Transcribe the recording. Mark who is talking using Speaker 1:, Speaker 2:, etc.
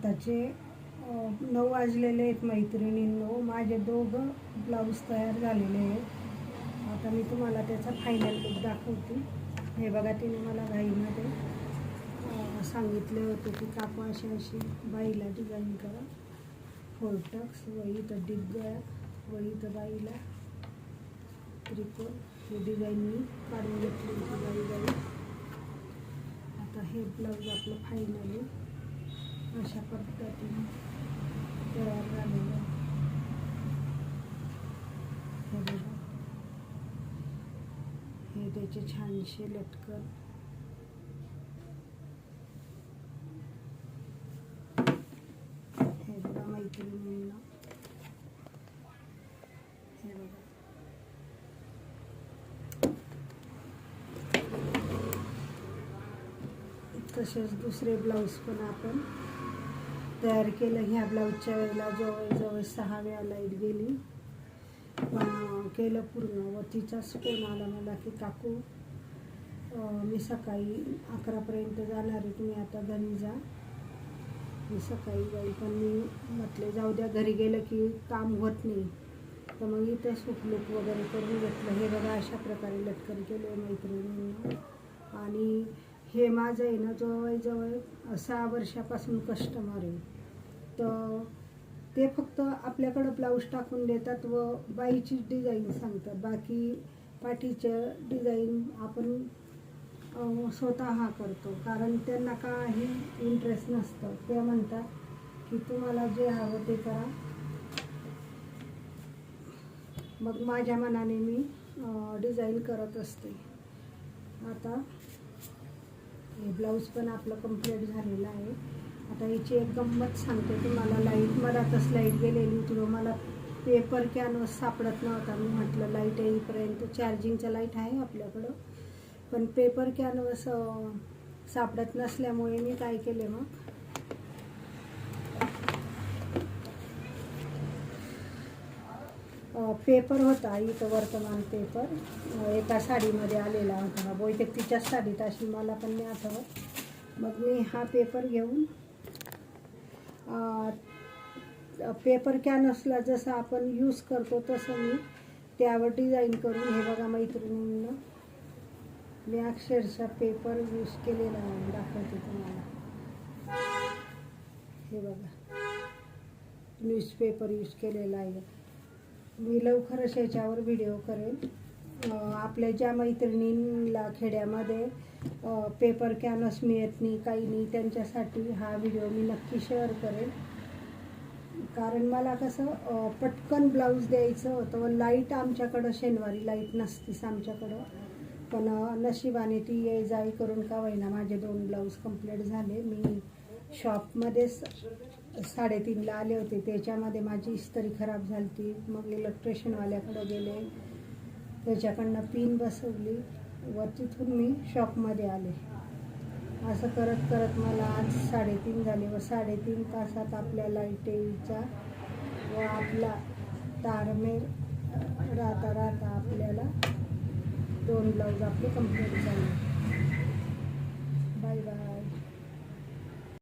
Speaker 1: आताचे नऊ वाजलेले आहेत मैत्रिणींनो माझे दोघं ब्लाऊज तयार झालेले आहेत. आता मी तुम्हाला त्याचा फायनल लुक दाखवते. हे बघा तिने मला घाईमध्ये सांगितले होते की कापू अशी अशी बाईला डिझाईन करा. फोरटक्स व इथं डिग्गळ्या व इथं बाईला. त्रिकोण ही डिझाईन मी काढून घेतली होती बाई बाई आता हे ब्लाऊज आपलं फायनली अशा पद्धतीने तयार झालेलं आहे. हे बघा. हे त्याचे छानसे लटकन. हे बघा मैत्रिणींना. हे बघा. तसेच दुसरे ब्लाऊज पण आपण तयार केलं. ह्या ब्लाऊजच्या वेळेला जवळजवळ सहा वेळा लाइट गेली. पण केलं पूर्ण. व तिचाच फोन आला मला की काकू मी सकाळी अकरापर्यंत जाणार आहे. तुम्ही आता घरी जा. मी सकाळी जाईल. पण मी म्हटले जाऊ द्या घरी गेलं की काम होत नाही. तर मग इथं सुखलूक वगैरे करून घेतलं. हे बघा अशा प्रकारे लटकन केलं मैत्रिणींना. आणि हे माझं आहे ना जवळजवळ सहा वर्षापासून कस्टमर आहे. ते फक्त आपल्याकडं ब्लाऊज टाकून देतात व बाईचीच डिझाईन सांगतात. बाकी पाठीचं डिझाईन आपण स्वतः हा करतो. कारण त्यांना काही इंटरेस्ट नसतं. ते म्हणतात की तुम्हाला जे हवं ते करा. मग माझ्या मनाने मी डिझाईन करत असते. आता हे ब्लाऊज पण आपलं कंप्लीट झालेलं आहे. आता हिची एक गंमत सांगते तुम्हाला. लाइट मधातच लाइट गेलेली होती व मला पेपर कॅनवस सापडत नव्हता. मी म्हटलं लाइट येईपर्यंत चार्जिंगचा लाइट आहे आपल्याकडं. पण पेपर कॅनवस सापडत नसल्यामुळे मी काय केले मग? पेपर होता इथं वर्तमान पेपर एका साडीमध्ये आलेला होता बहुतेक तिच्याच साडीत अशी मला पण नाही आठवत. मग मी हा पेपर घेऊन पेपर पेपर कॅनसला जसं आपण यूज करतो तसं मी त्यावर डिझाईन करून हे बघा मैत्रिणींना मी अक्षरशः पेपर यूज केलेला आहे दाखवते तुम्हाला. हे बघा न्यूजपेपर यूज केलेला आहे. मी लवकरच याच्यावर व्हिडिओ करेन. आपल्या ज्या मैत्रिणींना खेड्यामध्ये पेपर कॅनस मिळत नाही काही नाही त्यांच्यासाठी हा व्हिडिओ मी नक्की शेअर करेन. कारण मला कसं पटकन ब्लाऊज द्यायचं होतं. व लाइट आमच्याकडं शनिवारी लाइट नसतीच आमच्याकडं. पण नशिबाने ती ये जाई करून का होईना माझे दोन ब्लाऊज कंप्लीट झाले. मी शॉपमध्येच साडेतीनला आले होते. त्याच्यामध्ये माझी इस्त्री खराब झाली होती मग इलेक्ट्रिशियनवाल्याकडं गेले. त्याच्याकडनं पिन बसवली व तिथून मी शॉपमध्ये आले. असं करत करत मला आज साडेतीन झाले व साडेतीन तासात आपल्या लाईटेईचा व आपला तारमेर राहता राहता आपल्याला दोन ब्लाऊज आपले कंप्लीट झाले.